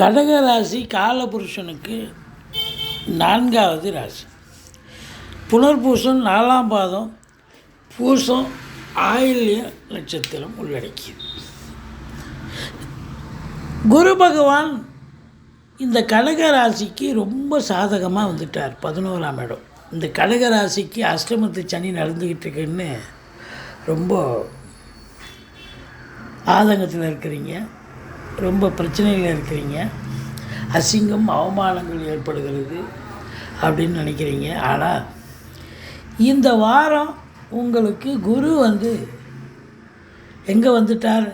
கடக ராசி காலபுருஷனுக்கு நான்காவது ராசி. புனர்பூசம் நாலாம் பாதம் பூசம் ஆயில்ய நட்சத்திரம் உள்ளடக்கியது. குரு பகவான் இந்த கடக ராசிக்கு ரொம்ப சாதகமாக வந்துட்டார் பதினோராம் இடம். இந்த கடக ராசிக்கு அஷ்டமத்து சனி நடந்துக்கிட்டு இருக்குன்னு ரொம்ப ஆதங்கத்தில் இருக்கிறீங்க. ரொம்ப பிரச்சனையில் இருக்கிறீங்க. அசிங்கம் அவமானங்கள் ஏற்படுகிறது அப்படின்னு நினைக்கிறீங்க. ஆனால் இந்த வாரம் உங்களுக்கு குரு வந்து எங்கே வந்துட்டார்?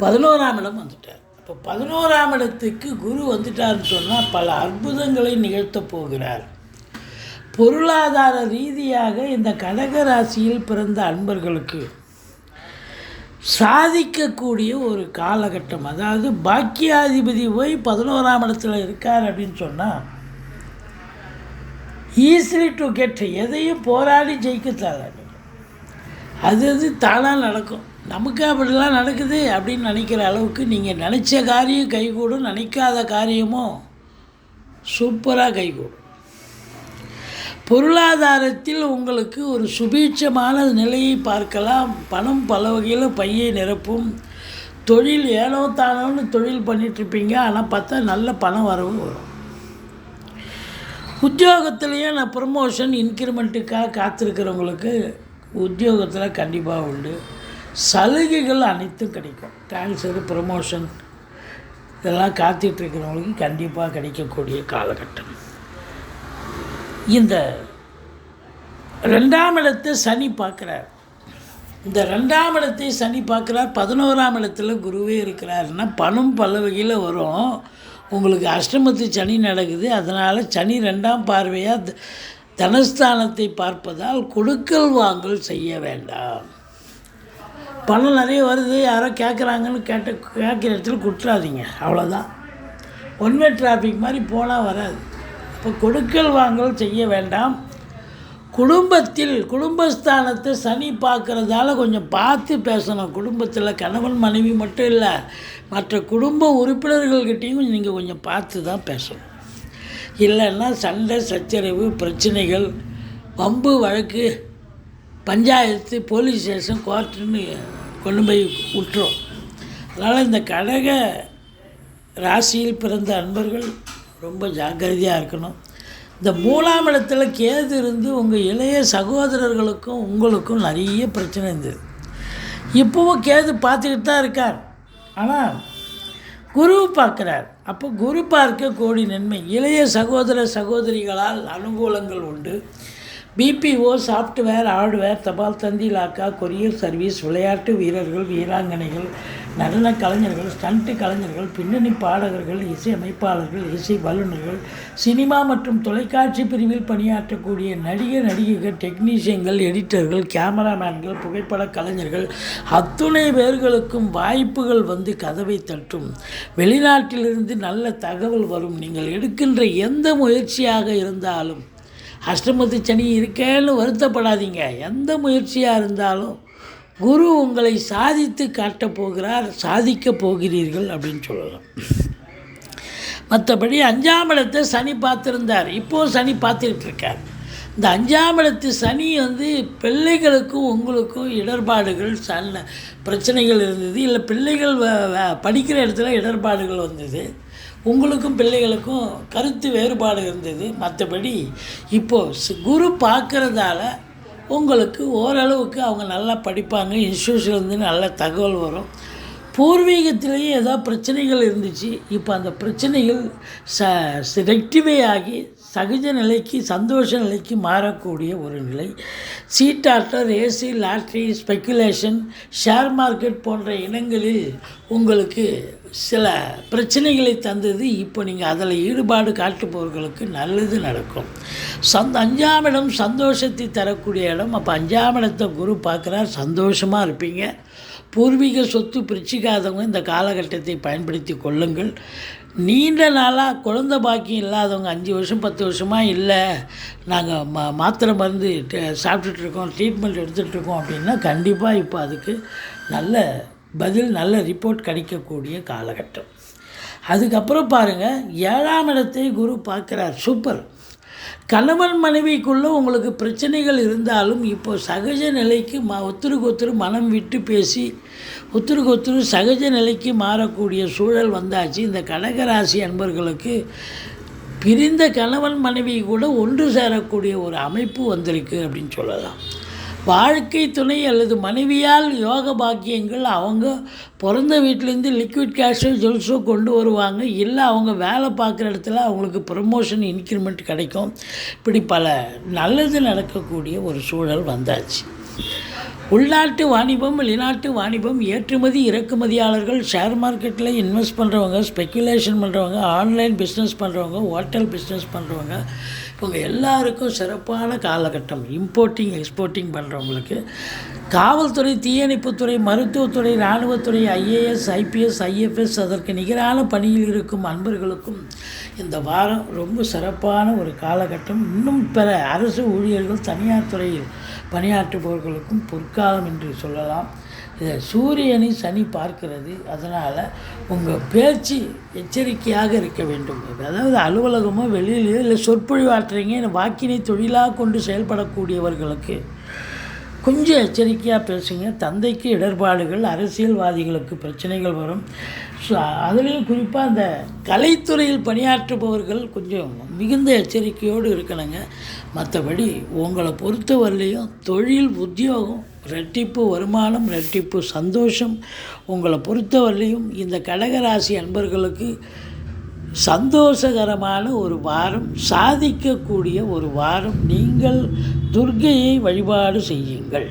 பதினோராம் இடம் வந்துட்டார். இப்போ பதினோராம் இடத்துக்கு குரு வந்துட்டார்னு சொன்னால் பல அற்புதங்களை நிகழ்த்தப் போகிறார். பொருளாதார ரீதியாக இந்த கடக ராசியில் பிறந்த அன்பர்களுக்கு சாதிக்கக்கூடிய ஒரு காலகட்டம். அதாவது பாக்கியாதிபதி போய் பதினோராம் இடத்துல இருக்கார் அப்படின்னு சொன்னால் ஈஸிலி டு கெட் எதையும் போராடி ஜெயிக்கத்தால அது அது தானாக நடக்கும். நமக்கு அப்படிலாம் நடக்குது அப்படின்னு நினைக்கிற அளவுக்கு நீங்கள் நினச்ச காரியம் கைகூடும் நினைக்காத காரியமும் சூப்பராக கைகூடும். பொருளாதாரத்தில் உங்களுக்கு ஒரு சுபீட்சமான நிலையை பார்க்கலாம். பணம் பல வகையில் பையை நிரப்பும். தொழில் ஏனோ தானோன்னு தொழில் பண்ணிகிட்ருப்பீங்க ஆனால் பார்த்தா நல்ல பணம் வரவும் வரும். உத்தியோகத்துலேயே நான் ப்ரமோஷன் இன்க்ரிமெண்ட்டுக்காக காத்திருக்கிறவங்களுக்கு உத்தியோகத்தில் கண்டிப்பாக உண்டு. சலுகைகள் அனைத்தும் கிடைக்கும். ட்ரான்ஸ்ஃபர் ப்ரமோஷன் இதெல்லாம் காத்துட்ருக்கிறவங்களுக்கு கண்டிப்பாக கிடைக்கக்கூடிய காலகட்டம். இந்த ரெண்டாம் இடத்தை சனி பார்க்குறார். இந்த ரெண்டாம் இடத்தை சனி பார்க்குறார். பதினோராம் இடத்துல குருவே இருக்கிறாருன்னா பணம் பல வகையில் வரும். உங்களுக்கு அஷ்டமத்து சனி நடக்குது. அதனால் சனி ரெண்டாம் பார்வையாக த- தனஸ்தானத்தை பார்ப்பதால் கொடுக்கல் வாங்கல் செய்ய வேண்டாம். பணம் நிறைய வருது. யாரோ கேட்குறாங்கன்னு கேட்ட கேட்குற இடத்துல குற்றாதீங்க அவ்வளோதான் ஒன்வே டிராஃபிக் மாதிரி போனால் வராது. இப்போ கொடுக்கல் வாங்கல் செய்ய வேண்டாம். குடும்பத்தில் குடும்பஸ்தானத்தை சனி பார்க்குறதால கொஞ்சம் பார்த்து பேசணும். குடும்பத்தில் கணவன் மனைவி மட்டும் இல்லை மற்ற குடும்ப உறுப்பினர்கள்கிட்டையும் கொஞ்சம் நீங்கள் கொஞ்சம் பார்த்து தான் பேசணும். இல்லைன்னா சண்டை சச்சரவு பிரச்சனைகள் வம்பு வழக்கு பஞ்சாயத்து போலீஸ் ஸ்டேஷன் கோர்ட்டுன்னு கொண்டு போய் விட்டுரும். அதனால் இந்த கடக ராசியில் பிறந்த அன்பர்கள் ரொம்ப ஜாக்கிரதையாக இருக்கணும். இந்த மூணாம் இடத்துல கேது இருந்து உங்கள் இளைய சகோதரர்களுக்கும் உங்களுக்கும் நிறைய பிரச்சனை இருந்தது. இப்போவும் கேது பார்த்துக்கிட்டு தான் இருக்கார். ஆனால் குரு பார்க்குறார். அப்போ குரு பார்க்க கோடி நன்மை. இளைய சகோதர சகோதரிகளால் அனுகூலங்கள் உண்டு. பிபிஓ சாஃப்ட்வேர் ஹார்ட்வேர் தபால் தந்தி லாக்கா கொரியர் சர்வீஸ் விளையாட்டு வீரர்கள் வீராங்கனைகள் நடன கலைஞர்கள் ஸ்டண்ட்டு கலைஞர்கள் பின்னணி பாடகர்கள் இசை அமைப்பாளர்கள் இசை வல்லுநர்கள் சினிமா மற்றும் தொலைக்காட்சி பிரிவில் பணியாற்றக்கூடிய நடிகர் நடிகைகள் டெக்னீஷியன்கள் எடிட்டர்கள் கேமராமேன்கள் புகைப்பட கலைஞர்கள் அத்துணை பேர்களுக்கும் வாய்ப்புகள் வந்து கதவை தட்டும். வெளிநாட்டிலிருந்து நல்ல தகவல் வரும். நீங்கள் எடுக்கின்ற எந்த முயற்சியாக இருந்தாலும் அஷ்டமத்து சனி இருக்கேன்னு வருத்தப்படாதீங்க. எந்த முயற்சியாக இருந்தாலும் குரு உங்களை சாதித்து காட்டப் போகிறார் சாதிக்கப் போகிறீர்கள் அப்படின்னு சொல்லலாம். மற்றபடி அஞ்சாம் இடத்தை சனி பார்த்துருந்தார். இப்போது சனி பார்த்துக்கிட்டுருக்கார். இந்த அஞ்சாம் இடத்து சனி வந்து பிள்ளைகளுக்கும் உங்களுக்கும் இடர்பாடுகள் சன்ன பிரச்சனைகள் இருந்தது. இல்லை பிள்ளைகள் வ- படிக்கிற இடத்துல இடர்பாடுகள் வந்தது. உங்களுக்கும் பிள்ளைகளுக்கும் கருத்து வேறுபாடு இருந்தது. மற்றபடி இப்போது குரு பார்க்குறதால உங்களுக்கு ஓரளவுக்கு அவங்க நல்லா படிப்பாங்க. இன்ஸ்டியூஷன்லேருந்து நல்ல தகவல் வரும். பூர்வீகத்திலேயே ஏதோ பிரச்சனைகள் இருந்துச்சு. இப்போ அந்த பிரச்சனைகள் ச ரெக்டிஃபை ஆகி சகஜ நிலைக்கு சந்தோஷ நிலைக்கு மாறக்கூடிய ஒரு நிலை. சீட்டாட்டர் ஏசி லாட்ரி ஸ்பெக்குலேஷன் ஷேர் மார்க்கெட் போன்ற இனங்களில் உங்களுக்கு சில பிரச்சனைகளை தந்தது. இப்போ நீங்கள் அதில் ஈடுபாடு காட்டுபவர்களுக்கு நல்லது நடக்கும். சந்த அஞ்சாம் இடம் சந்தோஷத்தை தரக்கூடிய இடம். அப்போ அஞ்சாம் இடத்தை குரு பார்க்குறார். சந்தோஷமாக இருப்பீங்க. பூர்வீக சொத்து பிரிச்சுக்காதவங்க இந்த காலகட்டத்தை பயன்படுத்தி கொள்ளுங்கள். நீண்ட நாளாக குழந்த பாக்கியம் இல்லாதவங்க அஞ்சு வருஷம் பத்து வருஷமாக இல்லை நாங்கள் மா மாத்திரை மருந்து சாப்பிட்டுட்ருக்கோம் ட்ரீட்மெண்ட் எடுத்துகிட்ருக்கோம் அப்படின்னா கண்டிப்பாக இப்போ அதுக்கு நல்ல பதில் நல்ல ரிப்போர்ட் கிடைக்கக்கூடிய காலகட்டம். அதுக்கப்புறம் பாருங்கள் ஏழாம் இடத்தை குரு பார்க்குறார் சூப்பர். கணவன் மனைவிக்குள்ளே உங்களுக்கு பிரச்சனைகள் இருந்தாலும் இப்போ சகஜ நிலைக்கு ம ஒத்துருக்கு ஒத்துரு மனம் விட்டு பேசி ஒத்துருக்கு ஒத்துரு சகஜ நிலைக்கு மாறக்கூடிய சூழல் வந்தாச்சு. இந்த கடகராசி அன்பர்களுக்கு பிரிந்த கணவன் மனைவி கூட ஒன்று சேரக்கூடிய ஒரு அமைப்பு வந்திருக்கு அப்படின்னு சொல்லலாம். வாழ்க்கை துணை அல்லது மனைவியால் யோக பாக்கியங்கள் அவங்க பிறந்த வீட்டிலேருந்து லிக்விட் கேஷோ ஜுவல்ஸோ கொண்டு வருவாங்க. இல்லை அவங்க வேலை பார்க்குற இடத்துல அவங்களுக்கு ப்ரமோஷன் இன்க்ரிமெண்ட் கிடைக்கும். இப்படி பல நல்லது நடக்கக்கூடிய ஒரு சூழல் வந்தாச்சு. உள்நாட்டு வாணிபம் வெளிநாட்டு வாணிபம் ஏற்றுமதி இறக்குமதியாளர்கள் ஷேர் மார்க்கெட்டில் இன்வெஸ்ட் பண்ணுறவங்க ஸ்பெக்குலேஷன் பண்ணுறவங்க ஆன்லைன் பிஸ்னஸ் பண்ணுறவங்க ஹோட்டல் பிஸ்னஸ் பண்ணுறவங்க இவங்க எல்லாருக்கும் சிறப்பான காலகட்டம் இம்போர்ட்டிங் எக்ஸ்போர்ட்டிங் பண்ணுறவங்களுக்கு காவல்துறை தீயணைப்புத்துறை மருத்துவத்துறை இராணுவத்துறை ஐஏஎஸ் ஐபிஎஸ் ஐஎஃப்எஸ் அதற்கு நிகரான பணியில் இருக்கும் அன்பர்களுக்கும் இந்த வாரம் ரொம்ப சிறப்பான ஒரு காலகட்டம். இன்னும் பிற அரசு ஊழியர்கள் தனியார் துறையில் பணியாற்றுபவர்களுக்கும் பொற்காலம் என்று சொல்லலாம். சூரியனை சனி பார்க்கிறது அதனால் உங்கள் பேச்சு எச்சரிக்கையாக இருக்க வேண்டும். அதாவது அலுவலகமோ வெளியிலையோ இல்லை சொற்பொழிவாற்றுறீங்க இந்த வாக்கினை தொழிலாக கொண்டு செயல்படக்கூடியவர்களுக்கு கொஞ்சம் எச்சரிக்கையாக பேசுங்க. தந்தைக்கு இடர்பாடுகள் அரசியல்வாதிகளுக்கு பிரச்சனைகள் வரும். ஸோ அதுலேயும் குறிப்பாக அந்த கலைத்துறையில் பணியாற்றுபவர்கள் கொஞ்சம் மிகுந்த எச்சரிக்கையோடு இருக்கணுங்க. மற்றபடி உங்களை பொறுத்தவரையிலையும் தொழில் உத்தியோகம் ரெட்டிப்பு வருமானம் ரெட்டிப்பு சந்தோஷம் உங்களை பொறுத்தவரையிலையும் இந்த கடகராசி அன்பர்களுக்கு சந்தோஷகரமான ஒரு வாரம் சாதிக்கக்கூடிய ஒரு வாரம் நீங்கள் துர்க்கையை வழிபாடு செய்யுங்கள்.